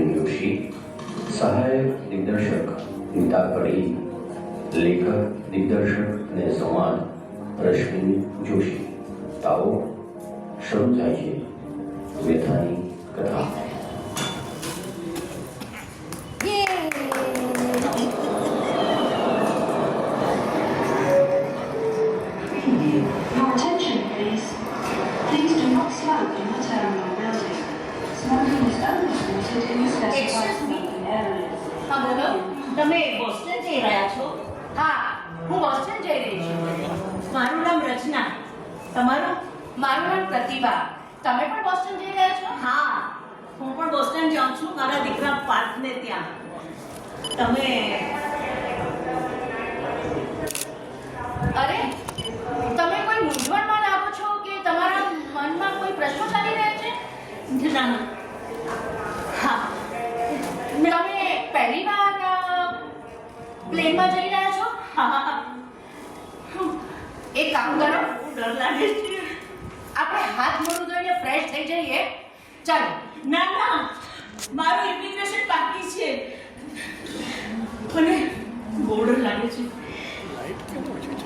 અશ્વિન જોશી. સહાયક દિગ્દર્શક નીતા પડી લેખક દિગ્દર્શક અને સંવાદ રશ્મિ જોશી. તાઓ શરૂ થાય છે. વ્યથાની કથા. રચના. તમારું? મારું નામ પ્રતિભા. તમે પણ બોસ્ટન જઈ રહ્યા છો? હા. હું પણ બોસ્ટન જાઉં છું. મારા દીકરા પાર્થને ત્યાં. તમે અરે તમે કોઈ મૂંઝવણમાં લાગો છો કે તમારા મનમાં કોઈ પ્રશ્નો ચાલી રહ્યા છે? ના હા. તમે પહેલી વાર પ્લેનમાં જઈ રહ્યા છો? હા હા. એક કામ કરો. બહુ ડર લાગે છે. આપણે હાથ મોઢું ધોઈને ફ્રેશ થઈ જઈએ. ચાલો. ના ના. મારું ઇમિગ્રેશન બાકી છે મને બહુ ડર લાગે છે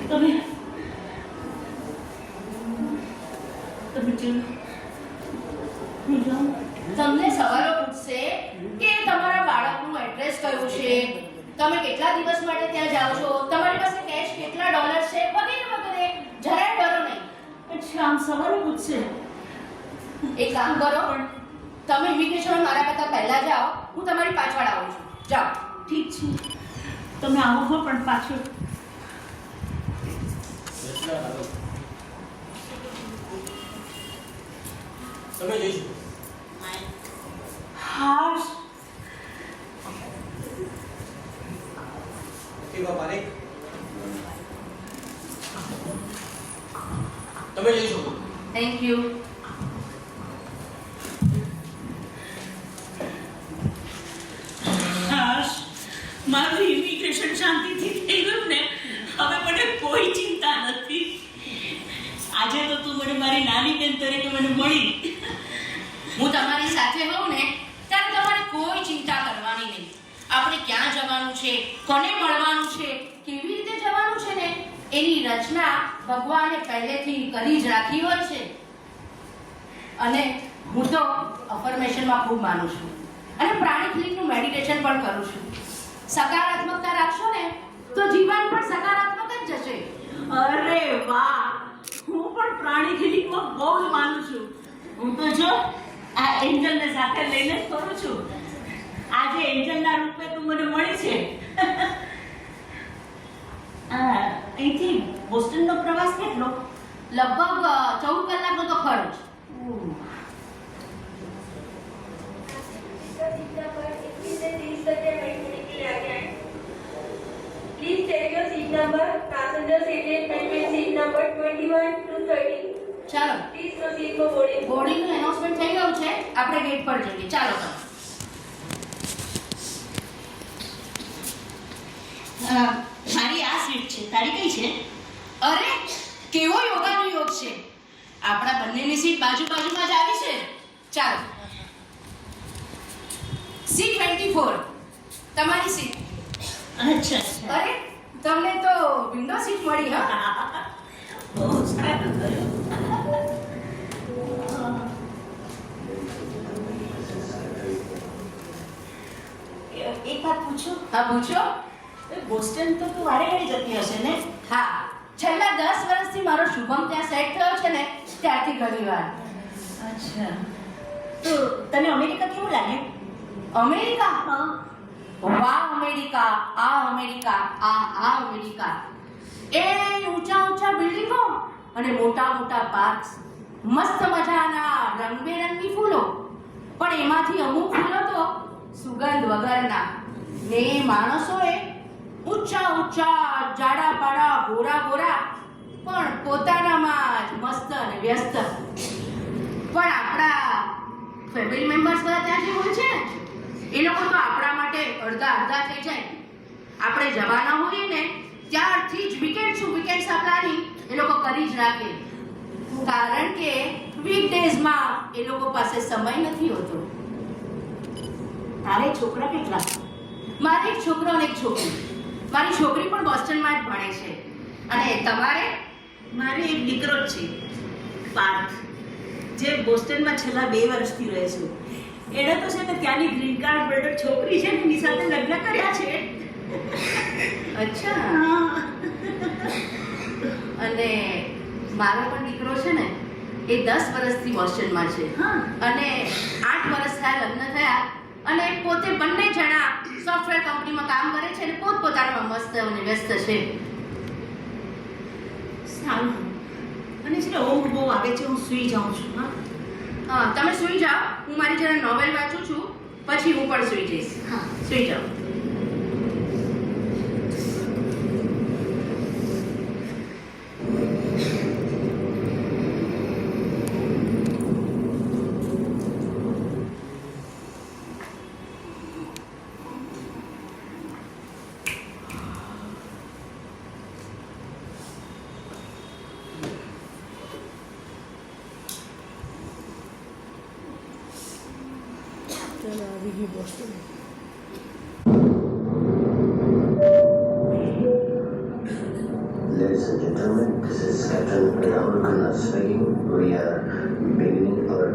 તમે તમે ચલો હું જાઉં તમને સવાલો પૂછશે કે તમારા બાળકનું એડ્રેસ કયું છે તમે કેટલા દિવસ માટે ત્યાં જાઓ છો તમારી પાસે કેશ કેટલા ડોલર છે વગેરે વગેરે જરાય ડરો નહીં અચ્છા આમ સવારે પૂછશે એક કામ કરો તમે ઇમિગ્રેશન મારા કરતા પહેલા જાઓ હું તમારી પાછળ આવું છું. જાઓ. ઠીક છે. તમે આવો હો પણ પાછું તમે જઈશું હાશ. તમે જઈ શકો. થેન્ક યુ હાશ મારું ઇમિગ્રેશન શાંતિથી થઈ ગયું ને હવે મને કોઈ ચિંતા નથી આજે તો તું મને મારી નાની બેન તરીકે મને મળી હું તમારી સાથે હોઉં ને ત્યારે તમારે કોઈ ચિંતા કરવાની નહીં આપણે ક્યાં જવાનું છે કોને મળવાનું છે. કેવી રીતે જવાનું છે ને? એની રચના ભગવાને પહેલેથી કરી જ રાખી હોય છે. અને હું તો અફર્મેશનમાં ખૂબ માનું છું. અને પ્રાણિક લીગનું મેડિટેશન પણ કરું છું. સકારાત્મકતા રાખશો ને, તો જીવન પણ સકારાત્મક જ જશે. અરે વાહ! હું પણ પ્રાણી ક્લિનિકમાં બહુ જ માનું છું. હું તો જો આ એન્જલને સાથે લઈને જ કરું છું. આજે એન્જલના રૂપે તું મને મળી છે. અહીંથી બોસ્ટનનો પ્રવાસ કેટલો લગભગ ચૌદ કલાકનો તો ખરો જ Please check your seat number. Passenger seated between seat number 21 to 30. ચાલો for boarding. બોર્ડિંગનું એનાઉન્સમેન્ટ થઈ ગયું છે આપણે ગેટ પર જઈએ ચાલો મારી આ સીટ છે. તારી કઈ છે? અરે કેવો યોગાનો યોગ છે? આપણા બંનેની સીટ બાજુ બાજુમાં જ આવી છે. ચાલો. સી ટ્વેન્ટી ફોર તમારી સીટ અચ્છા અરે તમને તો વિન્ડો સીટ મળી હા? બહુ સારું કર્યું. એક વાત પૂછો? હા પૂછો. બોસ્ટન તો તું વારે ઘડી જતી હશે ને? હા. છેલ્લા દસ વર્ષથી મારો શુભમ ત્યાં સેટ થયો છે ને ત્યારથી ઘણી વાર અચ્છા. તો તને અમેરિકા કેવું લાગે અમેરિકા? વાહ અમેરિકા. આ અમેરિકા આ આ અમેરિકા. એ ઊંચા ઊંચા બિલ્ડિંગો અને મોટા મોટા પાર્ક્સ. મસ્ત મજાના રંગબેરંગી ફૂલો. પણ એમાંથી અમુક ફૂલો તો સુગંધ વગરના. ને માણસોએ ઊંચા ઊંચા જાડા પાડા ગોરા ગોરા પણ પોતાનામાં જ મસ્ત અને વ્યસ્ત. પણ આપણા ફેમિલી મેમ્બર્સ બધા ત્યાં જે હોય છે એ લોકો તો આપણા માટે અડધા અડધા થઈ જાય. આપણે જવાના હોઈએ ને, ત્યારથી જ વિકેટ શું વિકેટ પ્લાનિંગ એ લોકો કરી જ રાખે. કારણ કે વીકડેઝમાં એ લોકો પાસે સમય નથી હોતો. તારે છોકરા કેટલા? મારે એક છોકરો અને એક છોકરી. મારી છોકરી પણ બોસ્ટનમાં જ ભણે છે. અને તમારે? મારે એક દીકરો જ છે પાર્થ જે બોસ્ટનમાં છેલ્લા બે વર્ષથી રહે છે. એણે તો છે ને ત્યાંની ગ્રીન કાર્ડ હોલ્ડર છોકરી છે ને એની સાથે લગ્ન કર્યા છે. અચ્છા. અને મારો પણ દીકરો છે ને એ દસ વર્ષથી બોસ્ટનમાં છે. હા. અને આઠ વર્ષ થયા લગ્ન થયા અને પોતે બંને જણા સોફ્ટવેર કંપનીમાં કામ કરે છે અને પોતપોતાનામાં મસ્ત અને વ્યસ્ત છે. સારું. અને છે ને ઊંઘ બહુ આવે છે હું સૂઈ જાઉં છું હા. હા તમે સૂઈ જાઓ. હું મારી જરા નોવેલ વાંચું છું પછી હું પણ સૂઈ જઈશ. હા. સૂઈ જાઓ.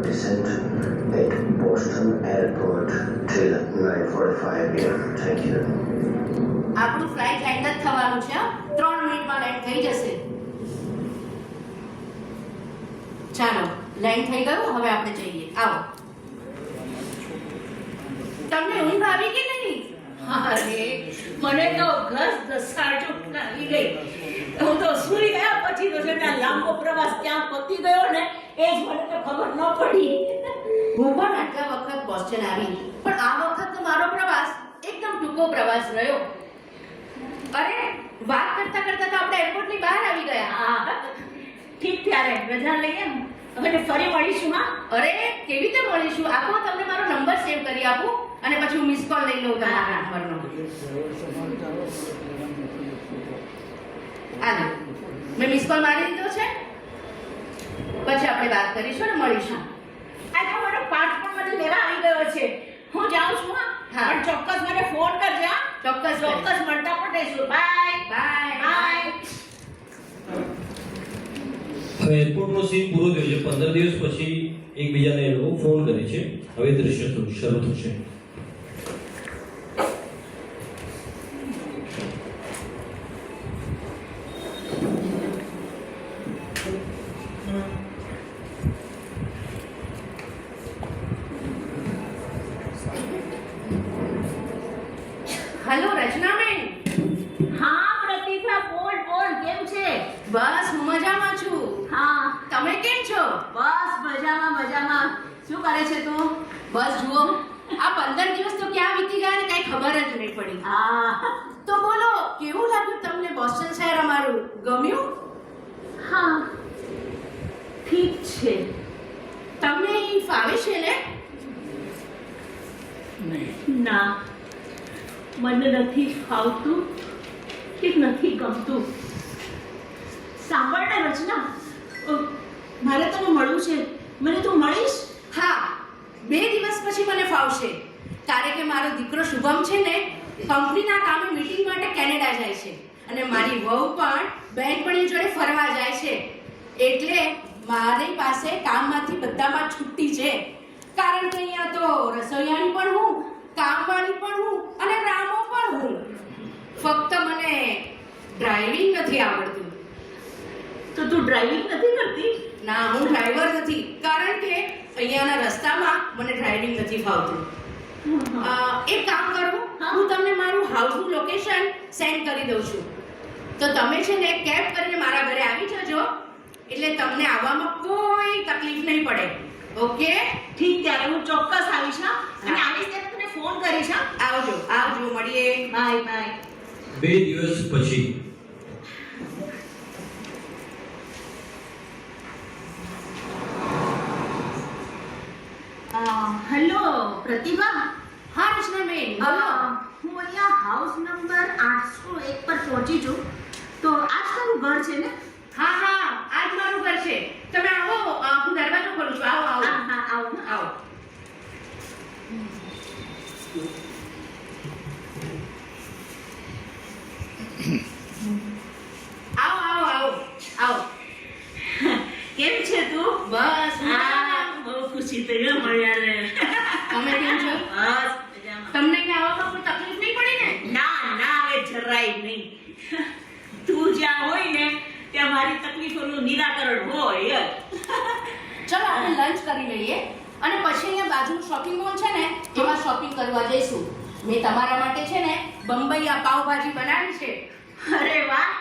Descent at Boston Airport till 9:45 p.m. Thank you. આપણું ફ્લાઇટ લેન્ડ જ થવાનું છે. ત્રણ મિનિટમાં લેન્ડ થઈ જશે ચાલો લેન્ડ થઈ ગયું હવે આપણે જઈએ આવો તમને ઊંઘ આવી કે નહીં અરે મને તો ઘસ ઘસાટ આવી ગઈ હું તો સુરી ગયા પછી તો છે લાંબો પ્રવાસ ક્યાં પતી ગયો ને એ જ મને તો ખબર ન પડી. હું પણ આટલા વખત બોસ્ટન આવી. પણ આ વખત મારો પ્રવાસ એકદમ ટૂંકો પ્રવાસ રહ્યો. અરે વાત કરતા કરતા તો આપણે એરપોર્ટની બહાર આવી ગયા. હા ઠીક ત્યારે રજા લઈએ ને. હવે ફરી મળીશું હા? અરે કેવી રીતે મળીશું? આપો તમને મારો નંબર સેવ કરી આપું અને પછી હું મિસ કોલ લઈ લઉં તમારા નંબરનો આને મેં મિસ કોલ મારી દીધો છે. પછી આપણે વાત કરીશું ને મળીશું. આ તો મારો પાઠ પણ મને લેવા આવી ગયો છે. હું જાઉં છું હા. પણ ચોક્કસ મને ફોન કરજે હા. ચોક્કસ ચોક્કસ મળતા પણ રહીશું. બાય બાય બાય હવે એરપોર્ટનો સીન પૂરો થયો છે. પંદર દિવસ પછી એકબીજાને એ લોકો ફોન કરે છે. હવે દ્રશ્ય શરૂ થશે. બોસ્ટન ગમ્યું? હા. ઠીક છે. તમને અહીં ફાવે છે ને? ના. મને નથી ફાવતું કે નથી ગમતું. સાંભળને રચના. મારે તને મળવું છે. મને તું મળીશ? હા. બે દિવસ પછી મને ફાવશે. કારણ કે મારો દીકરો શુભમ છે ને કંપનીના કામે મીટિંગ માટે કેનેડા જાય છે. અને મારી વહુ પણ બહેનપણી જોડે ફરવા જાય છે. એટલે મારી પાસે કામમાંથી બધામાં છુટ્ટી છે. કારણ કે અહીંયા તો રસોઈયાની પણ હું કામવાળી પણ હું અને રામો પણ હું. ફક્ત મને ડ્રાઇવિંગ નથી આવડતું. તો તું ડ્રાઇવિંગ નથી કરતી? ના હું ડ્રાઈવર નથી. કારણ કે અહીંયાના રસ્તામાં મને ડ્રાઇવિંગ નથી ફાવતું. એક કામ કરું હા. હું તમને મારું હાઉસનું લોકેશન સેન્ડ કરી દઉં છું. તો તમે છે ને કેબ કરીને મારા ઘરે આવી જજો. એટલે તમને આવવામાં કોઈ તકલીફ નહીં પડે. ઓકે? ઠીક ત્યારે હું ચોક્કસ આવીશ અને આવીશ ત્યારે તને ફોન કરીશ આવજો આવજો મળીએ. Bye bye. બે દિવસ પછી. હેલો પ્રતિભા હા કૃષ્ણ બેન હું અહીંયા હાઉસ નંબર આઠસો એક પર પહોંચી છું. તો આ જ તારું ઘર છે ને? હા હા આજ મારું ઘર છે. તમે આવો હું દરવાજો ખોલું છું. આવો આવો. હા હા આવું. આવો. આવો આવો આવો. આવો. કેમ છે તું? બસ હા બહુ ખુશી થઈ મળ્યા રે તમે કેમ છો? બસ તમને ક્યાં આવવામાં કોઈ તકલીફ નહીં પડી ને? ના ના હવે જરાય નહીં. ને મારી તકલીફોનું નિરાકરણ હોય. ચલો આપણે લંચ કરી લઈએ. અને પછી અહીંયા બાજુનું શોપિંગ મોલ છે ને એમાં શોપિંગ કરવા જઈશું. મેં તમારા માટે છે ને બંબઈયા પાવભાજી બનાવી છે. અરે વાહ!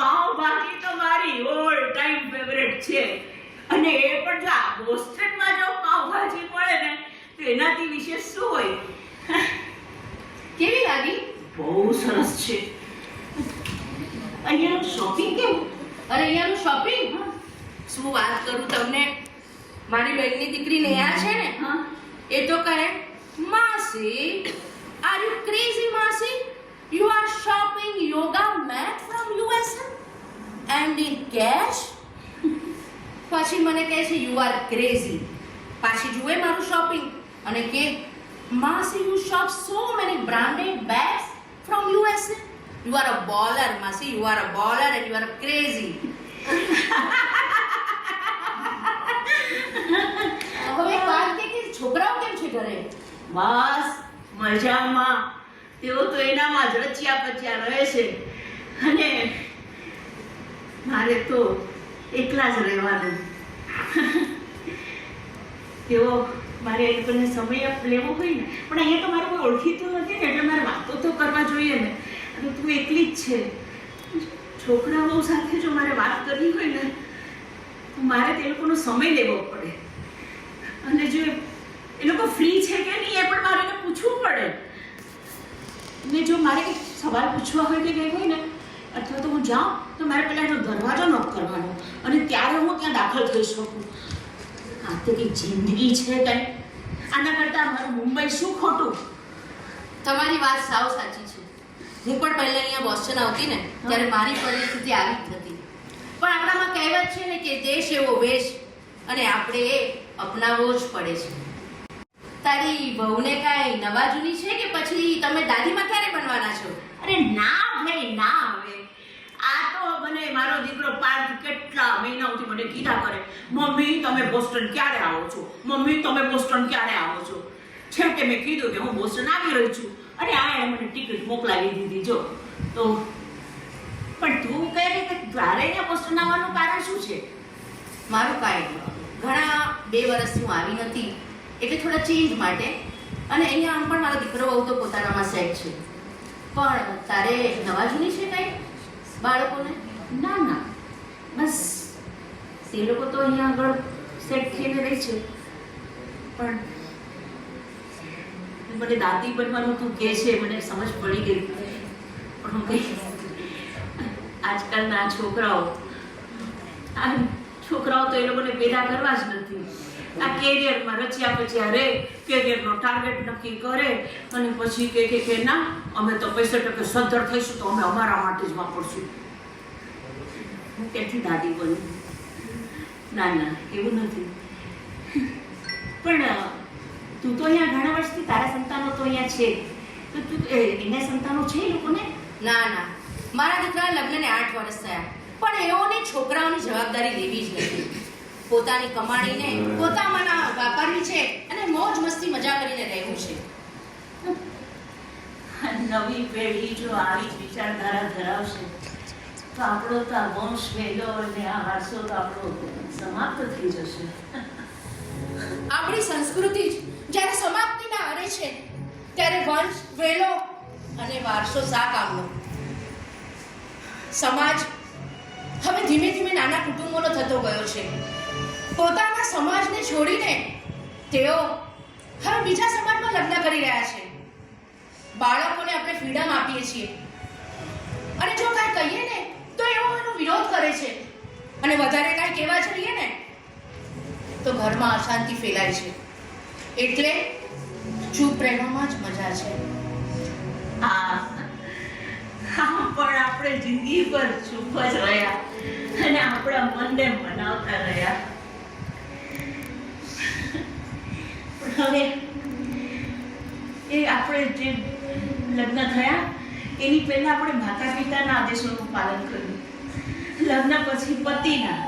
પાવભાજી તો મારી ઓલ ટાઈમ ફેવરેટ છે. અને એ પણ જો બોસ્ટનમાં જો પાવભાજી મળે ને તો એનાથી વિશેષ શું હોય? કેવી લાગી? બહુ સરસ છે. અહીંયાનું શોપિંગ કેવું? અરે અહીંયાનું શોપિંગ શું વાત કરું તમને? મારી બેનની દીકરી નેહા છે ને? એ તો કહે માસી આર યુ ક્રેઝી માસી? You are shopping yoga mat from US and in cash પછી મને કહે છે યુ આર ક્રેઝી પાછી જુએ મારું શોપિંગ અને કે માસી you shop so many branded bags from US you are a baller, Masi. You are a baller and you are crazy. હવે વાત કે કે છોકરાઓ કેમ છે ઘરે? બસ મજામાં. તેઓ તો એનામાં જ રચ્યા પચ્યા રહે છે. અને મારે તો એકલા જ રહેવાનું. તેઓ મારે એ લોકોને સમય લેવો હોય ને પણ અહીંયા તો મારે કોઈ ઓળખીતું નથી ને એટલે મારે વાતો તો કરવા જોઈએ ને. અને તું એકલી જ છે. છોકરાઓ સાથે જો મારે વાત કરવી હોય ને, તો મારે તે લોકોનો સમય લેવો પડે. અને જો એ લોકો ફ્રી છે કે નહીં, એ પણ મારે એને પૂછવું પડે. ને જો મારે કંઈક સવાલ પૂછવા હોય કે કંઈક હોય ને, અથવા તો હું જાઉં, તો મારે પહેલાં એનો દરવાજો નોક કરવાનો. અને ત્યારે હું ત્યાં દાખલ થઈ શકું. આ તો કંઈક જિંદગી છે કંઈ. આના કરતાં મારું મુંબઈ શું ખોટું? તમારી વાત સાવ સાચી છે. હું પણ પહેલા અહીંયા બોસ્ટન આવતી ને ત્યારે મારી પરિસ્થિતિ આવી જ હતી. પણ આપણામાં કહેવત છે ને કે દેશ એવો વેશ અને આપણે એ અપનાવવો જ પડે છે. તારી વહુને કાંઈ નવા જૂની છે કે પછી તમે દાદીમાં ક્યારે બનવાના છો? અરે ના ભાઈ ના હવે. આ તો મને મારો દીકરો પાર્થ કેટલા મહિનાઓથી મને કીધા કરે મમ્મી તમે બોસ્ટન ક્યારે આવો છો? મમ્મી તમે બોસ્ટન ક્યારે આવો છો? છેવટે મેં કીધું કે હું બોસ્ટન આવી રહી છું. અને આ એણે મને ટિકિટ મોકલાવી દીધી જો. તો પણ તું કહે છે કે તારે અહીંયા પોસ્ટર આવવાનું કારણ શું છે? મારું કાંઈ ઘણા બે વર્ષથી હું આવી નથી એટલે થોડા ચેન્જ માટે. અને અહીંયા આમ પણ મારો દીકરો બહુ તો પોતાનામાં સેટ છે. પણ તારે નવા જૂની છે કાંઈ? બાળકોને? ના ના. બસ તે લોકો તો અહીંયા આગળ સેટ થઈને રહે છે. પણ મને દાદી બનવાનું તું કહે છે, મને સમજ પડી ગઈ. પણ હું કઈ આજકાલના છોકરાઓ, આ છોકરાઓ તો એ લોકોને પેદા કરવા જ નથી. આ કેરિયરમાં રચ્યા પછી અરે કેરિયરનો ટાર્ગેટ નક્કી કરે, અને પછી કે કે કે, ના, અમે તો પૈસા ટકે સદ્ધર થઈશું, તો અમે અમારા માટે જ વાપરશું. હું ક્યાંથી દાદી બનું ના ના, એવું નથી. પણ તું તો અહીંયા ઘણા વર્ષથી તારા સંતાનો તો અહીંયા છે. તો તું એના સંતાનો છે એ લોકોને? ના ના. મારા દીકરાના લગ્નને આઠ વર્ષ થયા. પણ એઓને છોકરાઓની જવાબદારી લેવી જ નથી. પોતાની કમાણીને પોતામાંના વાપરવી છે અને મોજ મસ્તી મજા કરીને રહેવું છે. નવી પેઢી જો આવી જ વિચારધારા ધરાવશે તો આપણો તો આ વંશ વેલો અને આ વારસો તો આપણો સમાપ્ત થઈ જશે. આપણી સંસ્કૃતિ જ જ્યારે સમાપ્તિના આરે છે, ત્યારે વંશ, વેલો અને વારસો શા કામનો સમાજ હવે ધીમે ધીમે નાના કુટુંબોનો થતો ગયો છે. પોતાના સમાજને છોડીને તેઓ હવે બીજા સમાજમાં લગ્ન કરી રહ્યા છે. બાળકોને આપણે ફ્રીડમ આપીએ છીએ. અને જો કાંઈ કહીએ ને, તો એઓ એનો વિરોધ કરે છે. અને વધારે કાંઈ કહેવા જઈએ ને, તો ઘરમાં અશાંતિ ફેલાય છે. એટલે ચૂપ રહેવામાં જ મજા છે. હા. પણ આપણે જિંદગી પર ચૂપ જ રહ્યા અને આપણા મનને મનાવતા રહ્યા. હવે એ આપણે જે લગ્ન થયા, એની પહેલા આપણે માતા પિતાના આદેશોનું પાલન કર્યું. લગ્ન પછી પતિના.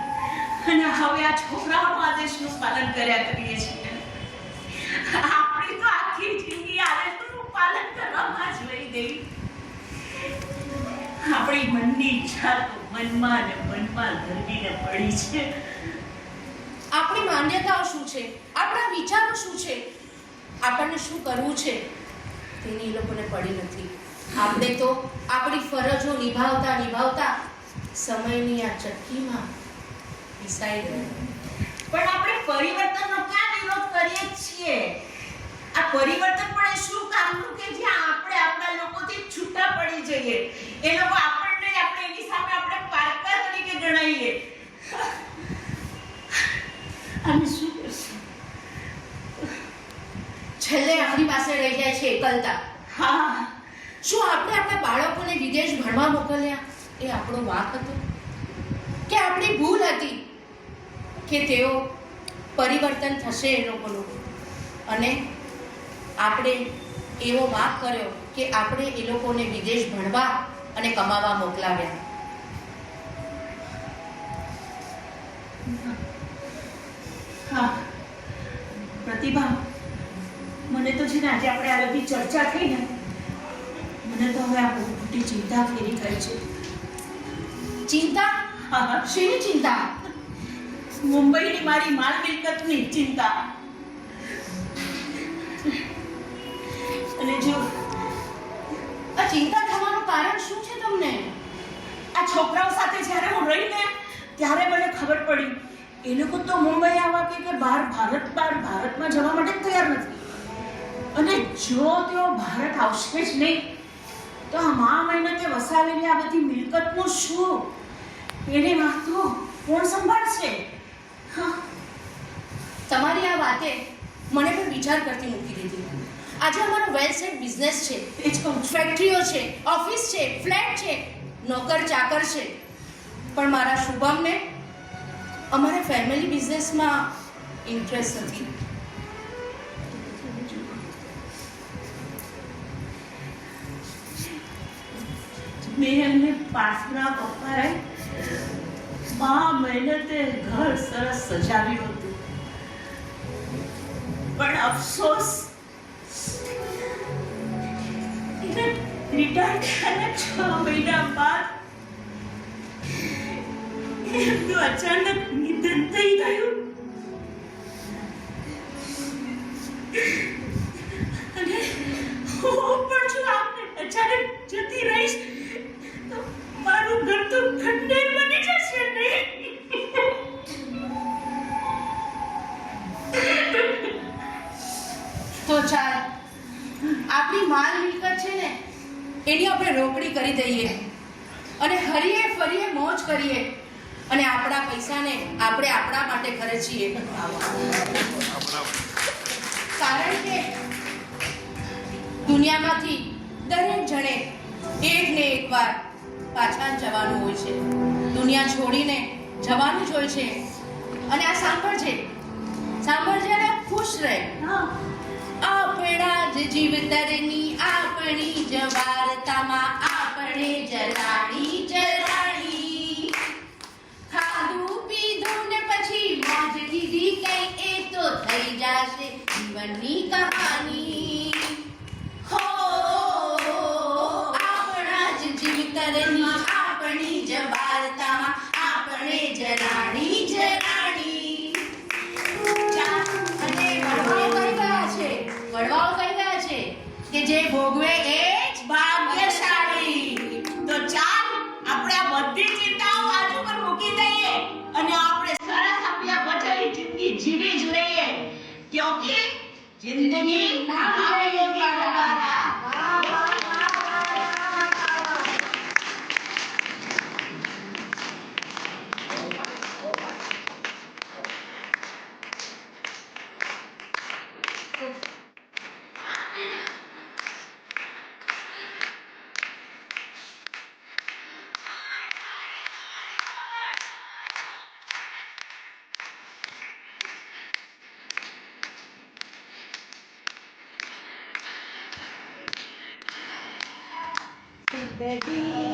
અને હવે આ છોકરાઓના આદેશનું પાલન કર્યા કરીએ છીએ. આપણી તો આખી જિંદગી આદેશોનું પાલન કરવામાં જ લઈ ગઈ. આપણી મનની ઈચ્છા તો મનમાં ને મનમાં ધરમીને પડી છે. આપણી માન્યતાઓ શું છે? આપણા વિચારો શું છે? આપણને શું કરવું છે? તેની એ લોકોને પડી નથી. આપણે તો આપણી ફરજો નિભાવતા નિભાવતા સમયની આ ચક્કીમાં પીસાઈ ગયા. પણ આપણે પરિવર્તનનો ક્યાં વિરોધ કરીએ છીએ. આ પરિવર્તન પણ એ શું કામનું કે જ્યાં આપણે આપણા લોકોથી છૂટા પડી જઈએ. એ લોકો આપણને આપણે એની સામે આપણે પારકા તરીકે ગણાઈએ. અને શું કરશું? છેલ્લે આપણી પાસે રહી જાય છે એકલતા. હા. શું આપણે આપણા બાળકોને વિદેશ ભણવા મોકલ્યા? એ આપણો વાક હતો. કે આપણી ભૂલ હતી કે તેઓ પરિવર્તન થશે એ લોકોનું. અને આપણે એવો વાંક કર્યો કે આપણે એ લોકોને વિદેશ ભણવા અને કમાવા મોકલાવ્યા. હા. પ્રતિભા મને તો છે ને આજે આપણે આ બધી ચર્ચા થઈ ને મને તો હવે આ બહુ મોટી ચિંતા ફેરી કરી છે. ચિંતા? શેની ચિંતા? મુંબઈની મારી માલ મિલકતની ચિંતા. અને જો આ ચિંતા થવાનું કારણ શું છે તમને? આ છોકરાઓ સાથે જ્યારે હું રહી ને, ત્યારે મને ખબર પડી. એ લોકો તો મુંબઈ આવવા કે બહાર ભારત, બહાર ભારતમાં જવા માટે તૈયાર નથી. અને જો તેઓ ભારત આવશે જ નહીં, તો આ મા મહેનતે વસાવેલી આ બધી મિલકતનું શું? એની વાતો કોણ સંભાળશે? હા. તમારી આ વાતે મને પણ વિચાર કરતી મૂકી દીધી. આજે અમારો વેલ સેટ બિઝનેસ છે. એ જ કહું ફેક્ટરીઓ છે ઓફિસ છે ફ્લેટ છે નોકર ચાકર છે. પણ મારા શુભમને અમારા ફેમિલી બિઝનેસમાં ઇન્ટરેસ્ટ નથી. મેં એમને પાસના પપ્પાએ મહેનતે ઘર સરસ સજાવ્યું હતું. પણ અફસોસ રિટાયર થયાના છ મહિના બાદ એમનું અચાનક નિધન થઈ ગયું. અને હું છે. અને આ સાંભળજે. સાંભળજે અને ખુશ રહે. આપણા જ જીવતરની આપણી જ વાર્તામાં આપણે જલાડી જલાડી ખાધું પીધું ને પછી મોજ દીધી કઈ એ તો થઈ જશે જીવનની કહાની. હો આપણા જ જીવતરની ભોગવે એ જ ભાગ્યશાળી. તો ચાલ, આપણે આ બધી ચિંતાઓ બાજુ પર મૂકી દઈએ અને આપણે સરસ આપ્યા બચેલી જિંદગી જીવી જ લઈએ ક્યોંકि જિંદગી baby.